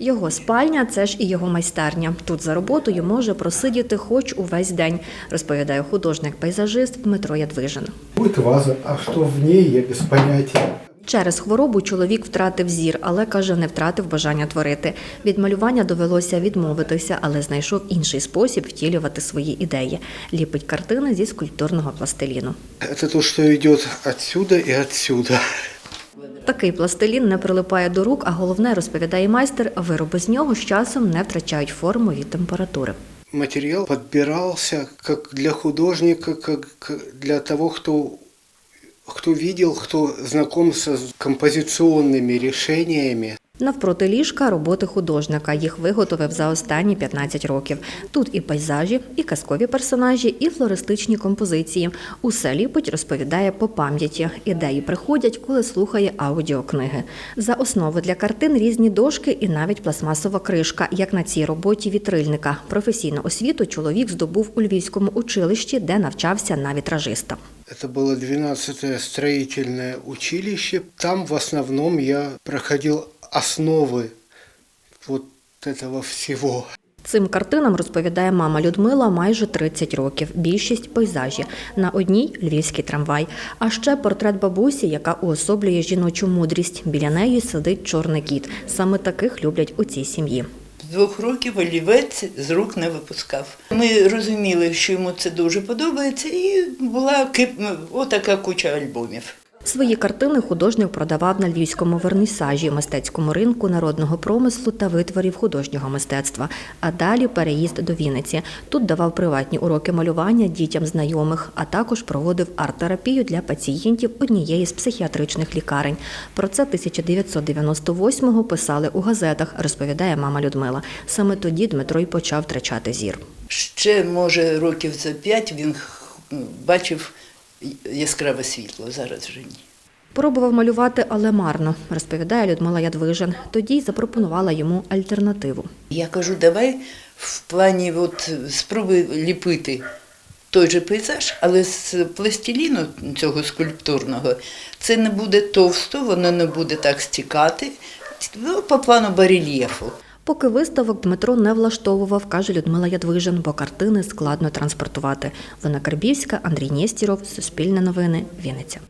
Його спальня це ж і його майстерня. Тут за роботою може просидіти хоч увесь день, розповідає художник-пейзажист Дмитро Ядвижин. Будет ваза, а что в ней, я без понятия. Через хворобу чоловік втратив зір, але каже, не втратив бажання творити. Від малювання довелося відмовитися, але знайшов інший спосіб втілювати свої ідеї. Ліпить картини зі скульптурного пластиліну. Это то, что идет отсюда и отсюда. Такий пластилін не прилипає до рук, а головне, розповідає майстер, вироби з нього з часом не втрачають форму від температури. Матеріал підбирався як для художника, як для того, хто хто видел, хто знаком з композиційними решениями. Навпроти ліжка роботи художника. Їх виготовив за останні 15 років. Тут і пейзажі, і казкові персонажі, і флористичні композиції. Усе ліпить, розповідає по пам'яті. Ідеї приходять, коли слухає аудіокниги. За основу для картин різні дошки і навіть пластмасова кришка, як на цій роботі вітрильника. Професійну освіту чоловік здобув у Львівському училищі, де навчався на вітражиста. Это было 12-е строительное училище. Там в основном я проходил основы вот этого всего. Цим картинам розповідає мама Людмила майже 30 років. Більшість пейзажі. На одній львівський трамвай. А ще портрет бабусі, яка уособлює жіночу мудрість. Біля неї сидить чорний кіт. Саме таких люблять у цій сім'ї. З двох років олівець з рук не випускав. Ми розуміли, що йому це дуже подобається, і була кип... отака куча альбомів. Свої картини художник продавав на львівському вернісажі, мистецькому ринку народного промислу та витворів художнього мистецтва. А далі переїзд до Вінниці. Тут давав приватні уроки малювання дітям знайомих, а також проводив арт-терапію для пацієнтів однієї з психіатричних лікарень. Про це 1998-го писали у газетах, розповідає мама Людмила. Саме тоді Дмитро й почав втрачати зір. Ще, може, років за п'ять він бачив яскраве світло, зараз вже ні. Пробував малювати, але марно, розповідає Людмила Ядвижин. Тоді й запропонувала йому альтернативу. Я кажу, давай в плані от, спробуй ліпити той же пейзаж, але з пластиліну цього скульптурного це не буде товсто, воно не буде так стікати. Ну, по плану барельєфу. Поки виставок Дмитро не влаштовував, каже Людмила Ядвижин, бо картини складно транспортувати. Вона Карбівська, Андрій Нєстіров, Суспільне новини, Вінниця.